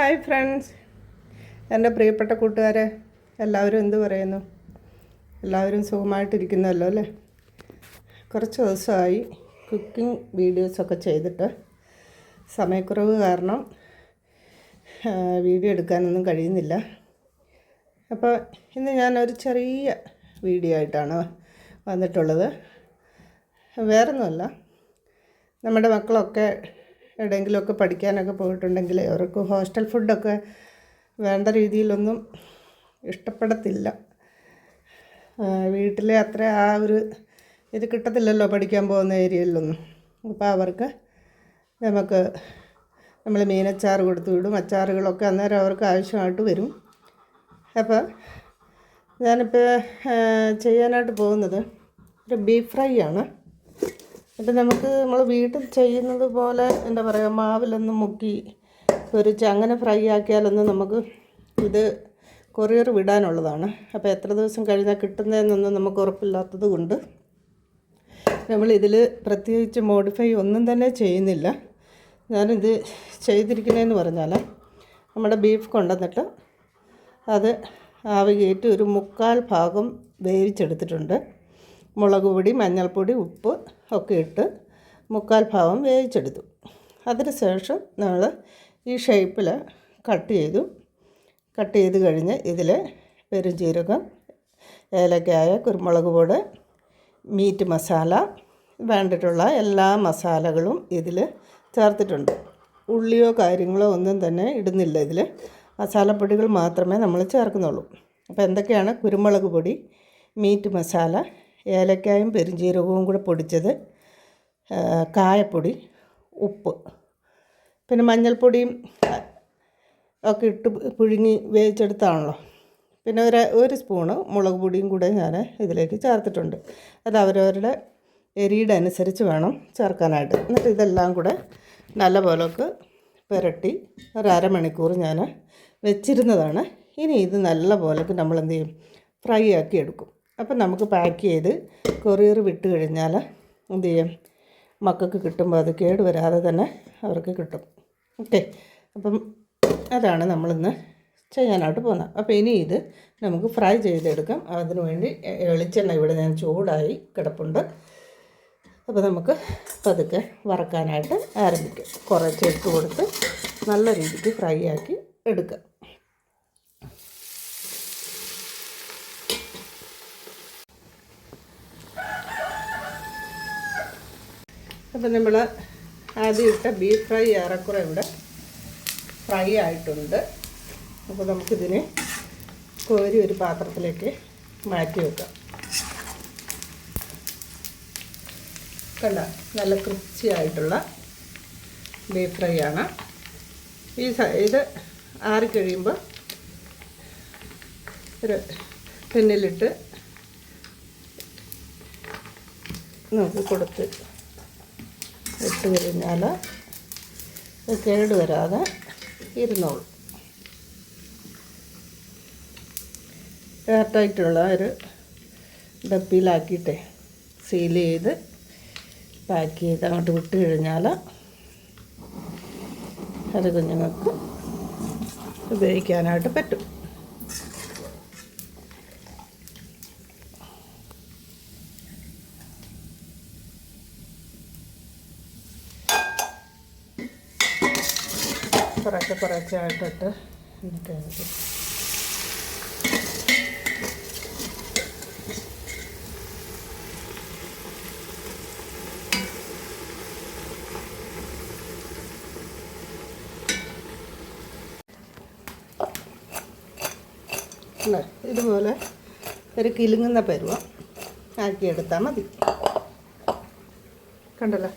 Hi friends എന്റെ പ്രിയപ്പെട്ട കൂട്ടുകാരെ എല്ലാവരും എന്തു പറയുന്നു? എല്ലാവരും സുഖമായിട്ടിരിക്കുന്നല്ലോ അല്ലേ? കുറച്ച് ദിവസമായി കുക്കിംഗ് വീഡിയോസൊക്കെ ചെയ്തിട്ട് സമയക്കുറവ് കാരണം വീഡിയോ എടുക്കാനൊന്നും കഴിയുന്നില്ല. അപ്പോൾ ഇന്ന് ഞാനൊരു ചെറിയ വീഡിയോ ആയിട്ടാണ് വന്നിട്ടുള്ളത്. വേറൊന്നുമല്ല നമ്മുടെ മക്കളൊക്കെ എവിടെയെങ്കിലുമൊക്കെ പഠിക്കാനൊക്കെ പോയിട്ടുണ്ടെങ്കിൽ അവർക്ക് ഹോസ്റ്റൽ ഫുഡൊക്കെ വേണ്ട രീതിയിലൊന്നും ഇഷ്ടപ്പെടത്തില്ല. വീട്ടിലെ അത്ര ആ ഒരു ഇത് കിട്ടത്തില്ലല്ലോ പഠിക്കാൻ പോകുന്ന ഏരിയയിലൊന്നും. അപ്പോൾ അവർക്ക് നമുക്ക് നമ്മൾ മീനച്ചാർ കൊടുത്തു വിടും അച്ചാറുകളൊക്കെ അന്നേരം അവർക്ക് ആവശ്യമായിട്ട് വരും. അപ്പോൾ ഞാനിപ്പോൾ ചെയ്യാനായിട്ട് പോകുന്നത് ഒരു ബീഫ് ഫ്രൈ ആണ്. എന്നിട്ട് നമുക്ക് നമ്മൾ വീട്ടിൽ ചെയ്യുന്നത് പോലെ എന്താ പറയുക മാവിലൊന്നും മുക്കി പൊരിച്ച് അങ്ങനെ ഫ്രൈ ആക്കിയാലൊന്നും നമുക്ക് ഇത് കൊറിയർ വിടാനുള്ളതാണ്. അപ്പോൾ എത്ര ദിവസം കഴിഞ്ഞാൽ കിട്ടുന്നതെന്നൊന്നും നമുക്ക് ഉറപ്പില്ലാത്തത് കൊണ്ട് നമ്മളിതിൽ പ്രത്യേകിച്ച് മോഡിഫൈ ഒന്നും തന്നെ ചെയ്യുന്നില്ല. ഞാനിത് ചെയ്തിരിക്കുന്നതെന്ന് പറഞ്ഞാൽ നമ്മുടെ ബീഫ് കൊണ്ടുവന്നിട്ട് അത് ആവി കയറ്റി ഒരു മുക്കാൽ ഭാഗം വേവിച്ചെടുത്തിട്ടുണ്ട്. മുളക് പൊടി മഞ്ഞൾപ്പൊടി ഉപ്പ് ഒക്കെ ഇട്ട് മുക്കാൽ ഭാഗം വേവിച്ചെടുത്തു. അതിന് ശേഷം നമ്മൾ ഈ ഷേപ്പിൽ കട്ട് ചെയ്തു. കട്ട് ചെയ്ത് കഴിഞ്ഞ് ഇതിൽ പെരുംജീരകം ഏലക്കായ കുരുമുളക് പൊടി മീറ്റ് മസാല വേണ്ടിയിട്ടുള്ള എല്ലാ മസാലകളും ഇതിൽ ചേർത്തിട്ടുണ്ട്. ഉള്ളിയോ കാര്യങ്ങളോ ഒന്നും തന്നെ ഇടുന്നില്ല ഇതിൽ. മസാലപ്പൊടികൾ മാത്രമേ നമ്മൾ ചേർക്കുന്നുള്ളൂ. അപ്പോൾ എന്തൊക്കെയാണ് കുരുമുളക് പൊടി മീറ്റ് മസാല ഏലക്കായും പെരുംജീരകവും കൂടെ പൊടിച്ചത് കായപ്പൊടി ഉപ്പ്. പിന്നെ മഞ്ഞൾപ്പൊടിയും ഒക്കെ ഇട്ട് പുഴുങ്ങി വേവിച്ചെടുത്താണല്ലോ. പിന്നെ ഒരു ഒരു സ്പൂണ് മുളക് പൊടിയും കൂടെ ഞാൻ ഇതിലേക്ക് ചേർത്തിട്ടുണ്ട്. അത് അവരവരുടെ എരിയുടെ അനുസരിച്ച് വേണം ചേർക്കാനായിട്ട്. എന്നിട്ട് ഇതെല്ലാം കൂടെ നല്ല പോലൊക്കെ പുരട്ടി അരമണിക്കൂർ ഞാൻ വെച്ചിരുന്നതാണ്. ഇനി ഇത് നല്ല പോലൊക്കെ നമ്മൾ എന്ത് ചെയ്യും? ഫ്രൈ ആക്കി എടുക്കും. അപ്പം നമുക്ക് പാക്ക് ചെയ്ത് കൊറിയർ വിട്ട് കഴിഞ്ഞാൽ എന്ത് ചെയ്യും? മക്കൾക്ക് കിട്ടുമ്പോൾ അത് കേട് വരാതെ തന്നെ അവർക്ക് കിട്ടും. ഓക്കെ അപ്പം അതാണ് നമ്മളിന്ന് ചെയ്യാനായിട്ട് പോകുന്നത്. അപ്പോൾ ഇനി ഇത് നമുക്ക് ഫ്രൈ ചെയ്തെടുക്കാം. അതിനു വേണ്ടി വെളിച്ചെണ്ണ ഇവിടെ ഞാൻ ചൂടായി കിടപ്പുണ്ട്. അപ്പോൾ നമുക്ക് പതുക്കെ വറക്കാനായിട്ട് ആരംഭിക്കാം. കുറച്ച് ഇട്ട് കൊടുത്ത് നല്ല രീതിക്ക് ഫ്രൈ ആക്കി എടുക്കാം. അപ്പോൾ നമ്മൾ ആദ്യം ഇട്ട ബീഫ് ഫ്രൈ ഏറെക്കുറെ ഇവിടെ ഫ്രൈ ആയിട്ടുണ്ട്. അപ്പോൾ നമുക്കിതിനെ കോരി ഒരു പാത്രത്തിലേക്ക് മാറ്റി വെക്കാം. കണ്ട? നല്ല ക്രിസ്പി ആയിട്ടുള്ള ബീഫ് ഫ്രൈ ആണ്. ഈ ഇത് ആറിക്കഴിയുമ്പോൾ ഒരു പിന്നിലിട്ട് നമുക്ക് കൊടുത്ത് ഇട്ട് കഴിഞ്ഞാൽ ഇത് കേട് വരാതെ ഇരുന്നോളും. എയർടൈറ്റുള്ള ഒരു ഡപ്പിയിലാക്കിയിട്ടേ സീൽ ചെയ്ത് പാക്ക് ചെയ്ത് അങ്ങോട്ട് വിട്ട് കഴിഞ്ഞാൽ അത് കുഞ്ഞുങ്ങൾക്ക് ഉപയോഗിക്കാനായിട്ട് പറ്റും. കുറച്ച് കുറച്ചായിട്ടിട്ട് എനിക്ക് അല്ലേ ഇതുപോലെ ഒരു കിലുങ്ങുന്ന പരുവം ആക്കിയെടുത്താൽ മതി. കണ്ടല്ലോ?